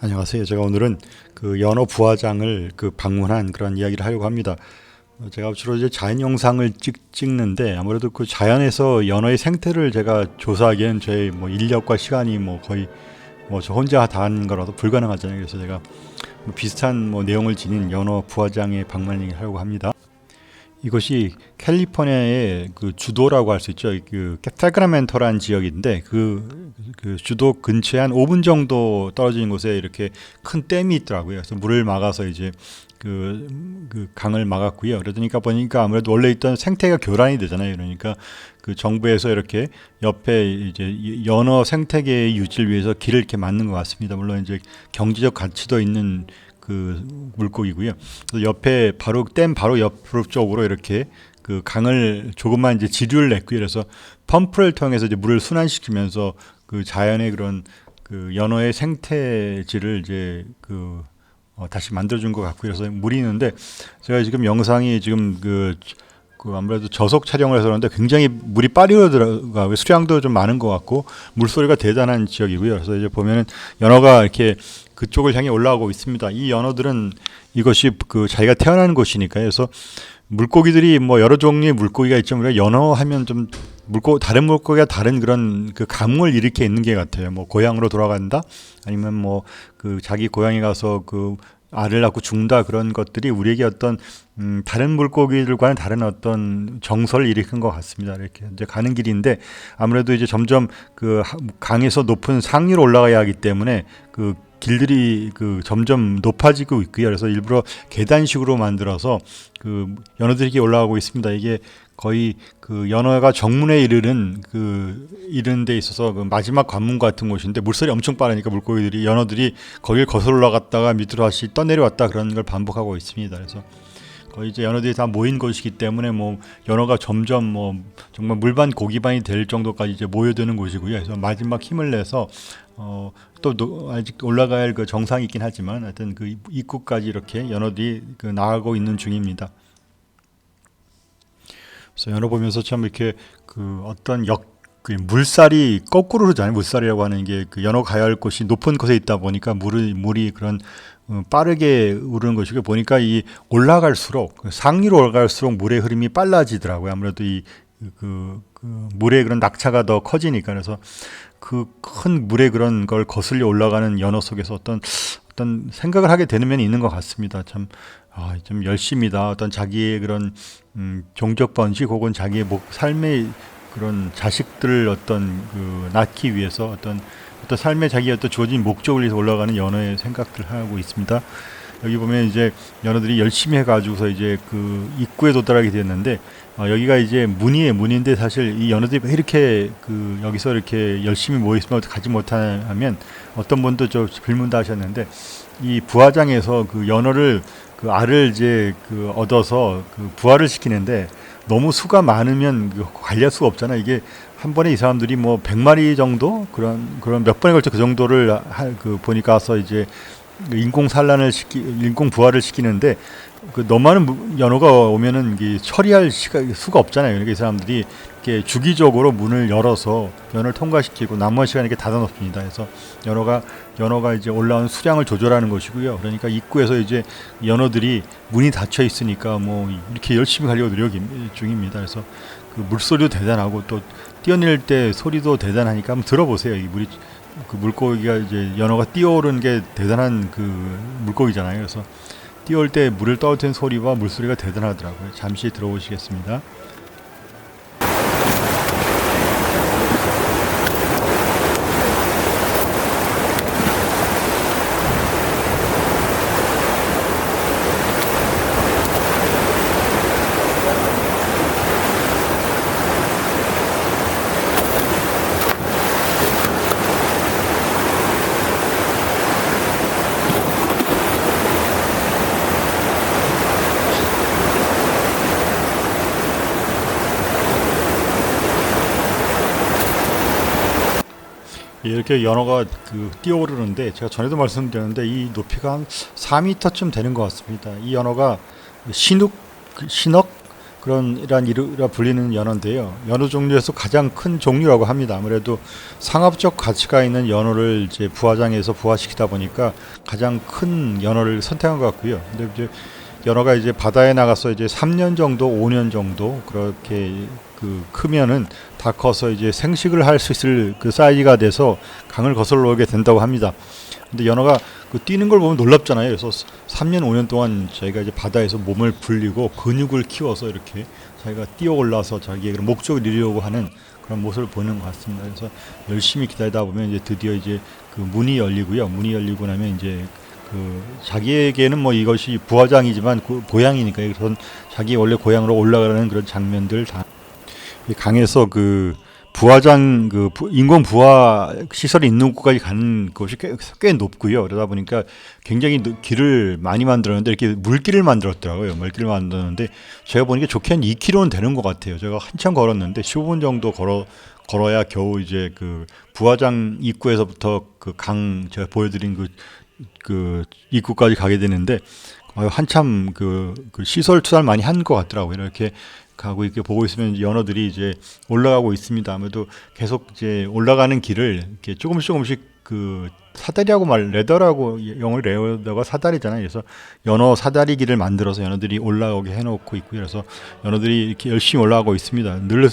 안녕하세요. 제가 오늘은 그 연어 부화장을 그 방문한 그런 이야기를 하려고 합니다. 어, 제가 주로 이제 자연 영상을 찍, 찍는데 아무래도 그 자연에서 연어의 생태를 제가 조사하기엔 제 뭐 인력과 시간이 뭐 거의 뭐 저 혼자 다 하는 거라도 불가능하잖아요. 그래서 제가 뭐 비슷한 뭐 내용을 지닌 연어 부화장에 방문을 하려고 합니다. 이것이 캘리포니아의 그 주도라고 할 수 있죠. 그 사크라멘토라는 지역인데 그, 그 주도 근처에 한 5분 정도 떨어진 곳에 이렇게 큰 댐이 있더라고요. 그래서 물을 막아서 이제 그, 그 강을 막았고요. 그러니까 보니까 아무래도 원래 있던 생태가 교란이 되잖아요. 그러니까 그 정부에서 이렇게 옆에 이제 연어 생태계의 유지를 위해서 길을 이렇게 만든 것 같습니다. 물론 이제 경제적 가치도 있는 그 물고기고요. 옆에 바로 댐 바로 옆 쪽으로 이렇게 그 강을 조금만 이제 지류를 냈고요. 그래서 펌프를 통해서 이제 물을 순환시키면서 그 자연의 그런 그 연어의 생태질을 이제 그 어, 다시 만들어준 것 같고요. 그래서 물이 있는데 제가 지금 영상이 지금 그, 그 아무래도 저속 촬영을 해서 그런데 굉장히 물이 빨리 들어가고 수량도 좀 많은 것 같고 물소리가 대단한 지역이고요. 그래서 이제 보면은 연어가 이렇게 그쪽을 향해 올라가고 있습니다. 이 연어들은 이것이 그 자기가 태어나는 곳이니까요. 그래서 물고기들이 뭐 여러 종류의 물고기가 있지만 우리가 연어 하면 좀 물고 다른 물고기가 다른 그런 그 감흥을 일으켜 있는 게 같아요. 뭐 고향으로 돌아간다 아니면 뭐 그 자기 고향에 가서 그 알을 낳고 죽는다 그런 것들이 우리에게 어떤 음, 다른 물고기들과는 다른 어떤 정서를 일으킨 것 같습니다. 이렇게 이제 가는 길인데 아무래도 이제 점점 그 강에서 높은 상류로 올라가야 하기 때문에 그 길들이 그 점점 높아지고 있고요. 그래서 일부러 계단식으로 만들어서 그 연어들이 올라가고 있습니다. 이게 거의 그 연어가 정문에 이르는 그 이르는 데 있어서 그 마지막 관문 같은 곳인데 물살이 엄청 빠르니까 물고기들이 연어들이 거길 거슬러 올라갔다가 밑으로 다시 떠내려왔다 그런 걸 반복하고 있습니다. 그래서 이제 연어들이 다 모인 곳이기 때문에 뭐 연어가 점점 뭐 정말 물반 고기반이 될 정도까지 이제 모여드는 곳이고요. 그래서 마지막 힘을 내서 어, 또 아직 올라가야 할 그 정상이 있긴 하지만 하여튼 그 입구까지 이렇게 연어들이 그 나가고 있는 중입니다. 그래서 연어 보면서 참 이렇게 그 어떤 역, 그 물살이 거꾸로 흐르잖아요. 물살이라고 하는 게 그 연어 가야 할 곳이 높은 곳에 있다 보니까 물이, 물이 그런 어, 빠르게 흐르는 것이고 보니까 이 올라갈수록 그 상류로 올라갈수록 물의 흐름이 빨라지더라고요. 아무래도 이 그, 그 물의 그런 낙차가 더 커지니까 그래서 그 큰 물의 그런 걸 거슬려 올라가는 연어 속에서 어떤 어떤 생각을 하게 되는 면이 있는 것 같습니다. 참, 아, 좀 열심이다. 어떤 자기의 그런 음, 종족 번식 혹은 자기의 목, 삶의 그런 자식들을 어떤 그 낳기 위해서 어떤 어떤 삶의 자기 어떤 주어진 목적을 위해서 올라가는 연어의 생각들을 하고 있습니다. 여기 보면 이제 연어들이 열심히 해가지고서 이제 그 입구에 도달하게 되었는데 어, 여기가 이제 문이에요 문인데 사실 이 연어들이 왜 이렇게 그 여기서 이렇게 열심히 모여 있으면 가지 못하면 어떤 분도 저 질문도 하셨는데 이 부화장에서 그 연어를 그 알을 이제 그 얻어서 그 부화를 시키는데 너무 수가 많으면 그 관리할 수가 없잖아 이게 한 번에 이 사람들이 뭐 100마리 정도 그런 그런 몇 번에 걸쳐 그 정도를 하, 그 보니까서 이제 인공 산란을 시키 인공 부화를 시키는데 그 너무 많은 연어가 오면은 이 처리할 시가 수가 없잖아요. 그러니까 이 사람들이 이렇게 주기적으로 문을 열어서 연어를 통과시키고 남은 시간에 이렇게 닫아놓습니다. 그래서 연어가 연어가 이제 올라온 수량을 조절하는 것이고요. 그러니까 입구에서 이제 연어들이 문이 닫혀 있으니까 뭐 이렇게 열심히 가려고 노력 중입니다. 그래서 그 물소리도 대단하고 또 뛰어낼 때 소리도 대단하니까 한번 들어보세요. 이 물이 그 물고기가 이제 연어가 뛰어오르는 게 대단한 그 물고기잖아요. 그래서 뛰어올 때 물을 떠올리는 소리와 물소리가 대단하더라고요. 잠시 들어보시겠습니다. 이렇게 연어가 그 뛰어오르는데 제가 전에도 말씀드렸는데 이 높이가 한 4m쯤 되는 것 같습니다. 이 연어가 신욱 신억 그런 이란 이루라 불리는 연어인데요. 연어 종류에서 가장 큰 종류라고 합니다. 아무래도 상업적 가치가 있는 연어를 이제 부화장에서 부화시키다 보니까 가장 큰 연어를 선택한 것 같고요. 근데 이제 연어가 이제 바다에 나가서 이제 3년 정도, 5년 정도 그렇게 그 크면은 다 커서 이제 생식을 할 수 있을 그 사이즈가 돼서 강을 거슬러 오게 된다고 합니다. 근데 연어가 그 뛰는 걸 보면 놀랍잖아요. 그래서 3년, 5년 동안 저희가 이제 바다에서 몸을 불리고 근육을 키워서 이렇게 자기가 뛰어 올라서 자기의 그런 목적을 이루려고 하는 그런 모습을 보는 것 같습니다. 그래서 열심히 기다리다 보면 이제 드디어 이제 그 문이 열리고요. 문이 열리고 나면 이제 그 자기에게는 뭐 이것이 부화장이지만 그 고향이니까 그래서 자기 원래 고향으로 올라가는 그런 장면들 다이 강에서 그 부화장 그 부- 인공 부화 시설이 있는 곳까지 가는 곳이 꽤, 꽤 높고요. 그러다 보니까 굉장히 노- 길을 많이 만들었는데 이렇게 물길을 만들었더라고요. 물길을 만들었는데 제가 보니까 좋게 한 2km는 되는 것 같아요. 제가 한참 걸었는데 15분 정도 걸어 걸어야 겨우 이제 그 부화장 입구에서부터 그 강 제가 보여드린 그 그 입구까지 가게 되는데 어, 한참 그, 그 시설 투자를 많이 한 것 같더라고요. 이렇게 가고 이렇게 보고 있으면 연어들이 이제 올라가고 있습니다. 아무래도 계속 이제 올라가는 길을 이렇게 조금씩 조금씩 그 사다리하고 말 레더라고 영어로 레더가 사다리잖아요. 그래서 연어 사다리 길을 만들어서 연어들이 올라오게 해놓고 있고요. 그래서 연어들이 이렇게 열심히 올라가고 있습니다. 늘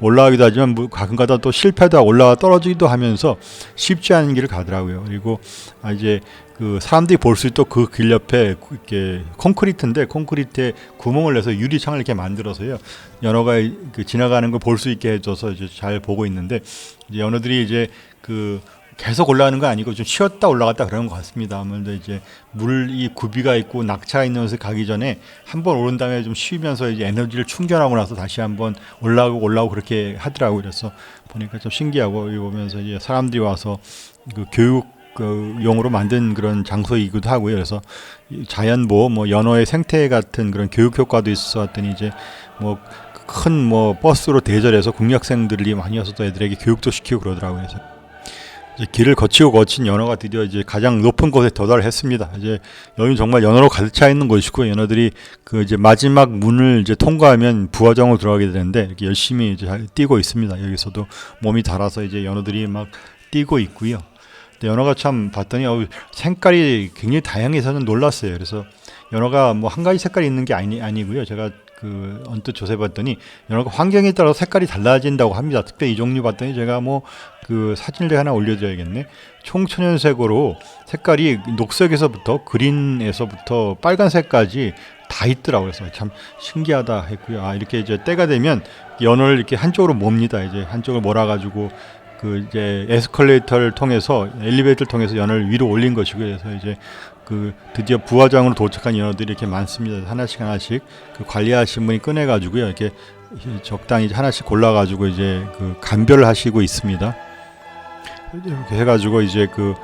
올라가기도 하지만 뭐 가끔가다 또 실패도 올라가 떨어지기도 하면서 쉽지 않은 길을 가더라고요. 그리고 아 이제 그 사람들이 볼 수 있도록 그 길 옆에 이렇게 콘크리트인데 콘크리트에 구멍을 내서 유리창을 이렇게 만들어서요 연어가 그 지나가는 걸 볼 수 있게 해줘서 이제 잘 보고 있는데 이제 연어들이 이제 그 계속 올라가는 거 아니고 좀 쉬었다 올라갔다 그런 것 같습니다. 아무래도 이제 물이 구비가 있고 낙차가 있는 곳에 가기 전에 한번 오른 다음에 좀 쉬면서 이제 에너지를 충전하고 나서 다시 한번 올라가고 올라오고 그렇게 하더라고요. 그래서 보니까 좀 신기하고 이거 보면서 이제 사람들이 와서 그 교육 그 용으로 만든 그런 장소이기도 하고요. 그래서 이 자연보호, 뭐 연어의 생태 같은 그런 교육 효과도 있어 왔더니 이제 뭐 큰 뭐 버스로 대절해서 국력생들이 많이 와서 또 애들에게 교육도 시키고 그러더라고요. 그래서 길을 거치고 거친 연어가 드디어 이제 가장 높은 곳에 도달했습니다. 이제 여기 정말 연어로 가득 차 있는 곳이고 연어들이 그 이제 마지막 문을 이제 통과하면 부화장으로 들어가게 되는데 이렇게 열심히 이제 잘 뛰고 있습니다. 여기서도 몸이 달아서 이제 연어들이 막 뛰고 있고요. 근데 연어가 참 봤더니 어, 색깔이 굉장히 다양해서 는 놀랐어요. 그래서 연어가 뭐 한 가지 색깔이 있는 게 아니 아니고요. 제가 그 언뜻 조사해 봤더니 연어가 환경에 따라 서 색깔이 달라진다고 합니다. 특히 이 종류 봤더니 제가 뭐 그 사진을 하나 올려드려야겠네. 총천연색으로 색깔이 녹색에서부터 그린에서부터 빨간색까지 다 있더라고요. 그래서 참 신기하다 했고요. 아 이렇게 이제 때가 되면 연어를 이렇게 한쪽으로 몹니다. 이제 한쪽을 몰아가지고 그 이제 에스컬레이터를 통해서 엘리베이터를 통해서 연어를 위로 올린 것이고요. 그래서 이제 그 드디어 부화장으로 도착한 연어들이 이렇게 많습니다. 하나씩 하나씩 그 관리하신 분이 꺼내 가지고요. 이렇게 적당히 하나씩 골라 가지고 이제 그 감별을 하시고 있습니다. 이렇게 해 가지고 이제 그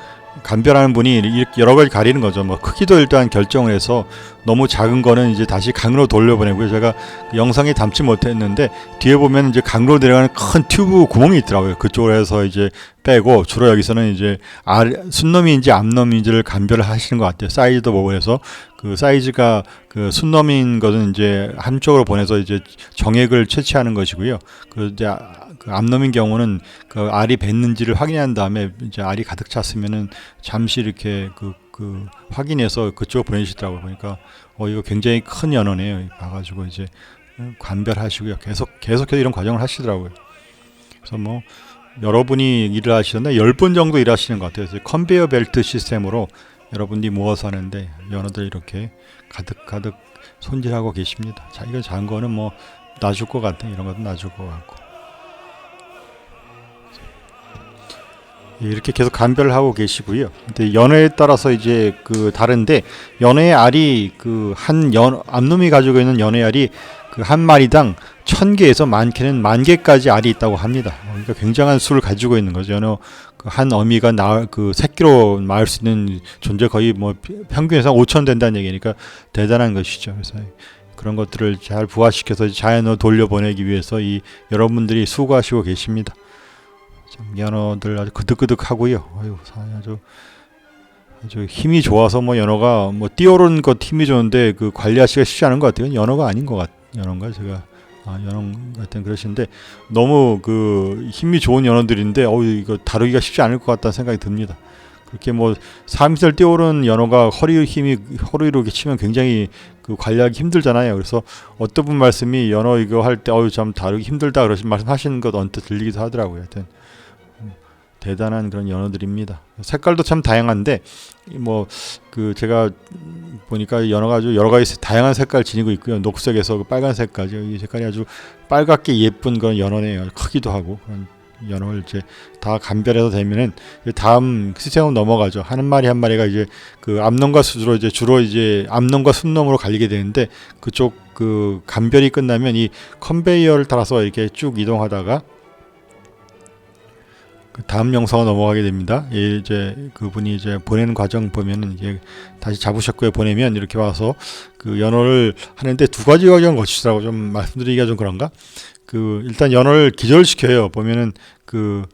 감별하는 분이 여러 가지 가리는 거죠. 뭐 크기도 일단 결정을 해서 너무 작은 거는 이제 다시 강으로 돌려보내고요. 제가 그 영상에 담지 못했는데 뒤에 보면 이제 강으로 내려가는 큰 튜브 구멍이 있더라고요. 그쪽으로 해서 이제 빼고 주로 여기서는 이제 알 순놈인지 암놈인지를 감별을 하시는 것 같아요. 사이즈도 보고 해서 그 사이즈가 그 순놈인 것은 이제 한쪽으로 보내서 이제 정액을 채취하는 것이고요. 그 이제 아- 그 암놈인 경우는 그 알이 뱉는지를 확인한 다음에 이제 알이 가득 찼으면은 잠시 이렇게 그, 그 확인해서 그쪽 보내시더라고요. 보니까 어 이거 굉장히 큰 연어네요. 봐가지고 이제 관별하시고요. 계속 계속해서 이런 과정을 하시더라고요. 그래서 뭐 여러분이 일을 하시는데 10분 정도 일하시는 것 같아요. 그래서 컨베이어 벨트 시스템으로 여러분들이 모아서 하는데 연어들 이렇게 가득 가득 손질하고 계십니다. 자, 이거 작은 거는 뭐 놔줄 것 같아. 이런 것도 놔줄 것 같고. 이렇게 계속 감별을 하고 계시고요. 근데 연어에 따라서 이제 그 다른데 연어의 알이 그 한 연 암놈이 가지고 있는 연어의 알이 그 한 마리당 천 개에서 많게는 만 개까지 알이 있다고 합니다. 그러니까 굉장한 수를 가지고 있는 거죠. 연어 그한 어미가 나그 새끼로 낳을 수 있는 존재 거의 뭐 평균에서 5천 된다는 얘기니까 대단한 것이죠. 그래서 그런 것들을 잘 부화시켜서 자연으로 돌려보내기 위해서 이 여러분들이 수고하시고 계십니다. 참 연어들 아주 그득그득하고요. 아유, 아주 아주 힘이 좋아서 뭐 연어가 뭐 뛰어오른 것 힘이 좋은데 그 관리하기가 쉽지 않은 것 같아요. 연어가 아닌 것 같. 연어인가 제가 아, 연어 같은 그러시는데 너무 그 힘이 좋은 연어들인데 어 이거 다루기가 쉽지 않을 것 같다는 생각이 듭니다. 그렇게 뭐 3미터를 뛰어오른 연어가 허리 힘이 허리로 이렇게 치면 굉장히 그 관리하기 힘들잖아요. 그래서 어떤 분 말씀이 연어 이거 할 때 어유 참 다루기 힘들다 그러신 말씀 하시는 것 언뜻 들리기도 하더라고요. 하여튼 음, 대단한 그런 연어들입니다. 색깔도 참 다양한데 뭐 그 제가 보니까 연어가 아주 여러 가지 다양한 색깔 지니고 있고요. 녹색에서 그 빨간색까지 이 색깔이 아주 빨갛게 예쁜 그런 연어네요. 크기도 하고 그런 연어를 이제 다 감별해서 되면은 다음 시스템으로 넘어가죠. 한 마리 한 마리가 이제 그 암놈과 수주로 이제 주로 이제 암놈과 순놈으로 갈리게 되는데 그쪽 그 감별이 끝나면 이 컨베이어를 따라서 이렇게 쭉 이동하다가 그 다음 영상으로 넘어가게 됩니다. 예, 이제 그분이 이제 보내는 과정 보면은 이제 다시 잡으셨고요. 보내면 이렇게 와서 그 연어를 하는데 두 가지 과정 거치더라고 좀 말씀드리기가 좀 그런가? 그 일단 연어를 기절시켜요. 보면은 그,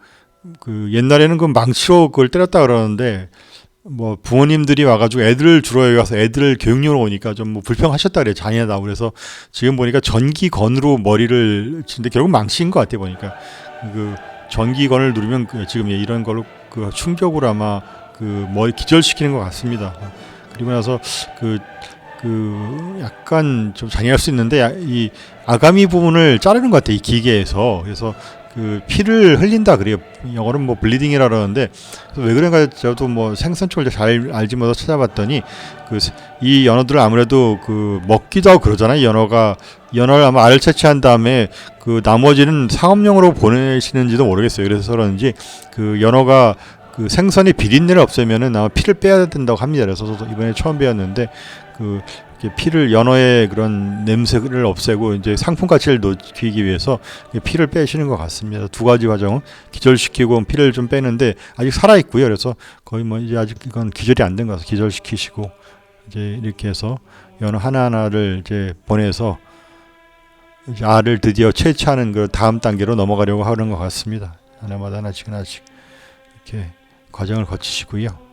그 옛날에는 그 망치로 그걸 때렸다 그러는데 뭐 부모님들이 와가지고 애들을 주로 여기 가서 애들을 교육용으로 오니까 좀 뭐 불평하셨다 그래요. 잔인하다. 그래서 지금 보니까 전기건으로 머리를 치는데 결국 망치인 것 같아요. 보니까 그 전기건을 누르면 그 지금 이런 걸로 그 충격으로 아마 그 머리 기절시키는 것 같습니다. 그리고 나서 그, 그 약간 좀 잔인할 수 있는데 야- 이 아가미 부분을 자르는 것 같아요. 이 기계에서. 그래서 그 피를 흘린다 그래요. 영어로는 뭐 블리딩이라 그러는데 왜 그런가 저도 뭐 생선 쪽을 잘 알지 못해서 찾아봤더니 그 이 연어들을 아무래도 그 먹기도 하고 그러잖아요. 연어가 연어를 아마 알을 채취한 다음에 그 나머지는 상업용으로 보내시는지도 모르겠어요. 그래서 그런지 그 연어가 그 생선의 비린내를 없애면은 아마 피를 빼야 된다고 합니다. 그래서 저도 이번에 처음 배웠는데 그 피를 연어의 그런 냄새를 없애고 이제 상품 가치를 높이기 위해서 피를 빼시는 것 같습니다. 두 가지 과정은 기절시키고 피를 좀 빼는데 아직 살아 있고요. 그래서 거의 뭐 이제 아직 이건 기절이 안 된 것 같아서 기절시키시고 이제 이렇게 해서 연어 하나 하나를 이제 보내서 이제 알을 드디어 채취하는 그 다음 단계로 넘어가려고 하는 것 같습니다. 하나마다 하나씩 하나씩 이렇게 과정을 거치시고요.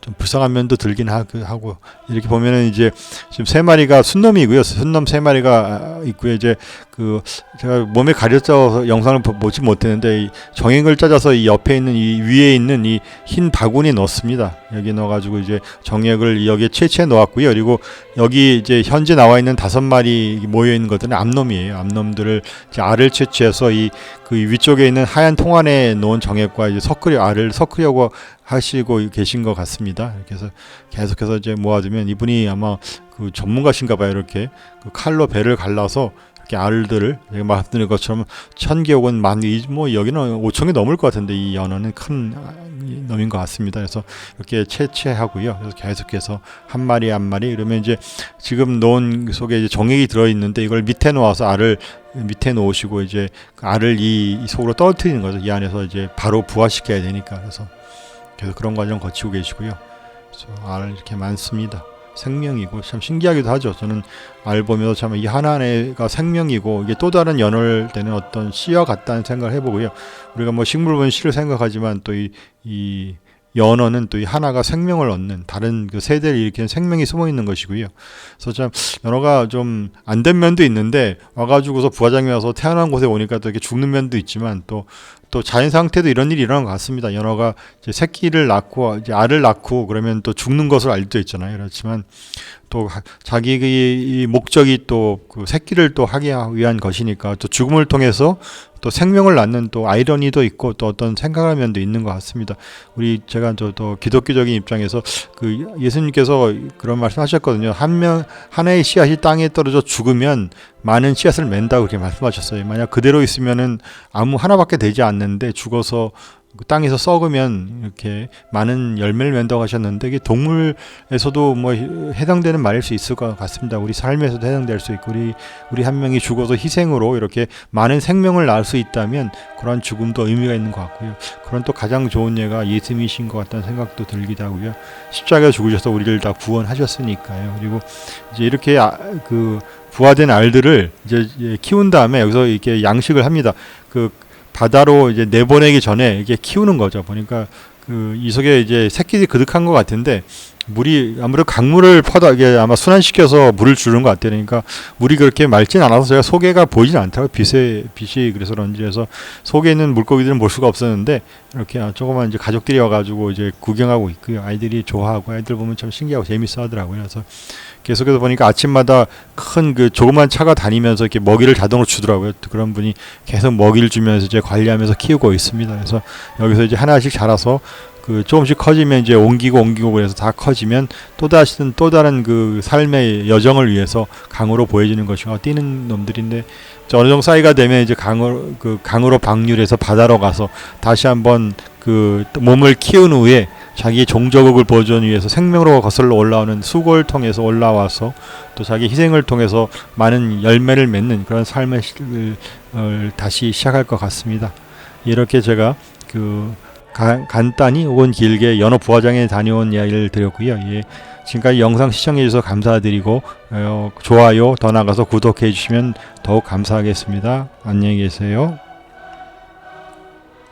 좀 불쌍한 면도 들긴 하- 그 하고 이렇게 보면은 이제 지금 세 마리가 순놈이고요. 순놈 세 마리가 있고요. 이제 그 제가 몸에 가려져서 영상을 보- 보지 못했는데 이 정액을 짜져서 이 옆에 있는 이 위에 있는 이 흰 바구니 넣습니다. 여기 넣어가지고 이제 정액을 여기에 채취해 놓았고요. 그리고 여기 이제 현재 나와 있는 다섯 마리 모여 있는 것들은 암놈이에요. 암놈들을 이제 알을 채취해서 이 그 위쪽에 있는 하얀 통 안에 놓은 정액과 이제 섞으려 알을 섞으려고 하시고 계신 것 같습니다. 해서 계속해서 이제 모아두면 이분이 아마 그 전문가신가 봐요. 이렇게 그 칼로 배를 갈라서 이렇게 알들을 말씀드린 것처럼 천 개 혹은 만 개, 뭐 여기는 오천 개 넘을 것 같은데 이 연어는 큰 놈인 것 같습니다. 그래서 이렇게 채취하고요. 그래서 계속해서 한 마리 한 마리 그러면 이제 지금 놓은 속에 이제 정액이 들어 있는데 이걸 밑에 놓아서 알을 밑에 놓으시고 이제 그 알을 이, 이 속으로 떨어뜨리는 거죠. 이 안에서 이제 바로 부화시켜야 되니까 그래서 계속 그런 과정 거치고 계시고요. 알 이렇게 많습니다. 생명이고 참 신기하기도 하죠. 저는 알 보면서 참 이 하나가 생명이고 이게 또 다른 연을 되는 어떤 씨와 같다는 생각을 해보고요. 우리가 뭐 식물본 씨를 생각하지만 또이 이 연어는 또 이 하나가 생명을 얻는 다른 그 세대를 일으키는 생명이 숨어 있는 것이고요. 그래서 참 연어가 좀 안 된 면도 있는데 와가지고서 부화장에 와서 태어난 곳에 오니까 또 이렇게 죽는 면도 있지만 또또 자연 상태도 이런 일이 일어난 것 같습니다. 연어가 이제 새끼를 낳고 이제 알을 낳고 그러면 또 죽는 것을 알수 있잖아요. 그렇지만 또 하- 자기 이 목적이 또 그 새끼를 또 하기 위한 것이니까 또 죽음을 통해서 또 생명을 낳는 또 아이러니도 있고 또 어떤 생각할 면도 있는 것 같습니다. 우리 제가 저또 기독교적인 입장에서 그 예수님께서 그런 말씀하셨거든요. 한 명 하나의 씨앗이 땅에 떨어져 죽으면 많은 씨앗을 맨다고 그렇게 말씀하셨어요. 만약 그대로 있으면은 아무 하나밖에 되지 않는데 죽어서 그 땅에서 썩으면 이렇게 많은 열매를 맺다고 하셨는데 이게 동물에서도 뭐 해당되는 말일 수 있을 것 같습니다. 우리 삶에서도 해당될 수 있고 우리 우리 한 명이 죽어서 희생으로 이렇게 많은 생명을 낳을 수 있다면 그런 죽음도 의미가 있는 것 같고요. 그런 또 가장 좋은 예가 예수님이신 것 같다는 생각도 들기도 하고요. 십자가에 죽으셔서 우리를 다 구원하셨으니까요. 그리고 이제 이렇게 아, 그 부화된 알들을 이제 예, 키운 다음에 여기서 이렇게 양식을 합니다. 그 바다로 이제 내보내기 전에 이게 키우는 거죠. 보니까 그이 속에 이제 새끼들이 그득한 것 같은데 물이 아무래도 강물을 퍼다 이게 아마 순환시켜서 물을 주는 것 같아요. 그러니까 물이 그렇게 맑진 않아서 제가 소개가 보이진 않다고 빛에 빛이 그래서 그런지 해서 속에 있는 물고기들은 볼 수가 없었는데 이렇게 아, 조그만 이제 가족들이 와가지고 이제 구경하고 있고요. 아이들이 좋아하고 아이들 보면 참 신기하고 재밌어 하더라고요. 그래서 계속해서 보니까 아침마다 큰 그 조그만 차가 다니면서 이렇게 먹이를 자동으로 주더라고요. 또 그런 분이 계속 먹이를 주면서 이제 관리하면서 키우고 있습니다. 그래서 여기서 이제 하나씩 자라서 그 조금씩 커지면 이제 옮기고 옮기고 그래서 다 커지면 또 다시는 또 다른 그 삶의 여정을 위해서 강으로 보여지는 것이고 뛰는 놈들인데 어느 정도 사이가 되면 이제 강으로 그 강으로 방류해서 바다로 가서 다시 한번 그 몸을 키운 후에 자기 종족을 보존 위해서 생명으로 거슬러 올라오는 수고를 통해서 올라와서 또 자기 희생을 통해서 많은 열매를 맺는 그런 어, 다시 시작할 것 같습니다. 이렇게 제가 그 가- 간단히 혹은 길게 연어 부화장에 다녀온 이야기를 드렸고요. 예, 지금까지 영상 시청해 주셔서 감사드리고 어, 좋아요 더 나가서 구독해 주시면 더욱 감사하겠습니다. 안녕히 계세요.